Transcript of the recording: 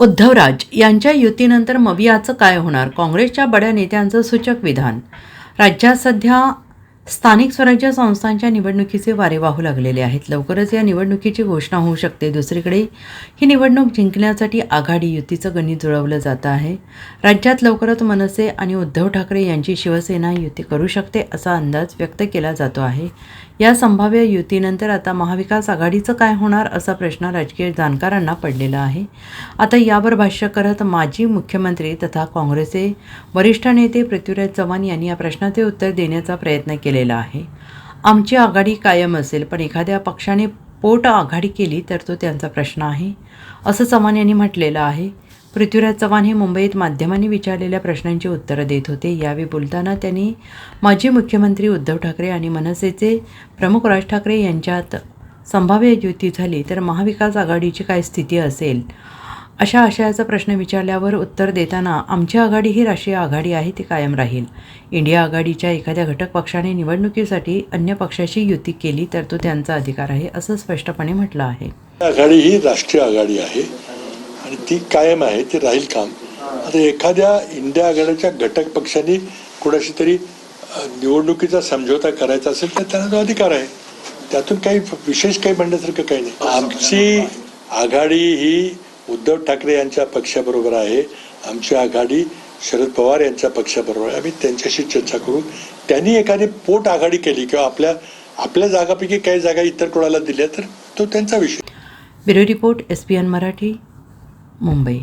उद्धवराज यांच्या युतीनंतर मवियाचं काय होणार? काँग्रेसच्या बड्या नेत्यांचं सूचक विधान? राज्यात सध्या स्थानिक स्वराज्य संस्थांच्या निवडणुकीचे वारे वाहू लागलेले आहेत. लवकरच या निवडणुकीची घोषणा होऊ शकते. दुसरीकडे ही निवडणूक जिंकण्यासाठी आघाडी युतीचं गणित जुळवलं जात आहे. राज्यात लवकरच मनसे आणि उद्धव ठाकरे यांची शिवसेना युती करू शकते असा अंदाज व्यक्त केला जातो आहे. या संभाव्य युतीनंतर आता महाविकास आघाडीचं काय होणार असा प्रश्न राजकीय जाणकारांना पडलेला आहे. आता यावर भाष्य करत माजी मुख्यमंत्री तथा काँग्रेसचे वरिष्ठ नेते पृथ्वीराज चव्हाण यांनी या प्रश्नाचे उत्तर देण्याचा प्रयत्न केला. केलेला आहे. आमची आघाडी कायम असेल पण एखाद्या पक्षाने पोट आघाडी केली तर तो त्यांचा प्रश्न आहे. असं चव्हाण यांनी म्हटलेलं आहे. पृथ्वीराज चव्हाण हे मुंबईत माध्यमांनी विचारलेल्या प्रश्नांची उत्तरं देत होते. यावेळी बोलताना त्यांनी माजी मुख्यमंत्री उद्धव ठाकरे आणि मनसेचे प्रमुख राज ठाकरे यांच्यात संभाव्य युती झाली तर महाविकास आघाडीची काय स्थिती असेल? अशा आशयाचा प्रश्न विचारल्यावर उत्तर देताना आमची आघाडी ही राष्ट्रीय आघाडी आहे ती कायम राहील. इंडिया आघाडीच्या एखाद्या घटक पक्षाने निवडणुकीसाठी अन्य पक्षाशी युती केली तर तो त्यांचा अधिकार आहे असं स्पष्टपणे म्हटलं आहे. आघाडी ही राष्ट्रीय आघाडी आहे आणि ती कायम आहे ती राहील काम. आता एखाद्या इंडिया आघाडीच्या घटक पक्षाने कुणाशी तरी निवडणुकीचा समझोता करायचा असेल तर त्यांना तो अधिकार आहे. त्यातून काही विशेष काही म्हणण्यासारखं काही नाही. आमची आघाडी ही उद्धव ठाकरे यांच्या पक्षाबरोबर आहे. आमची आघाडी शरद पवार यांच्या पक्षाबरोबर आहे. आम्ही त्यांच्याशी चर्चा करू त्यांनी एखादी पोट आघाडी केली किंवा आपल्या आपल्या जागापैकी काही जागा इतर कोणाला दिल्या तर तो त्यांचा विषय. Bureau report S P N Marathi Mumbai.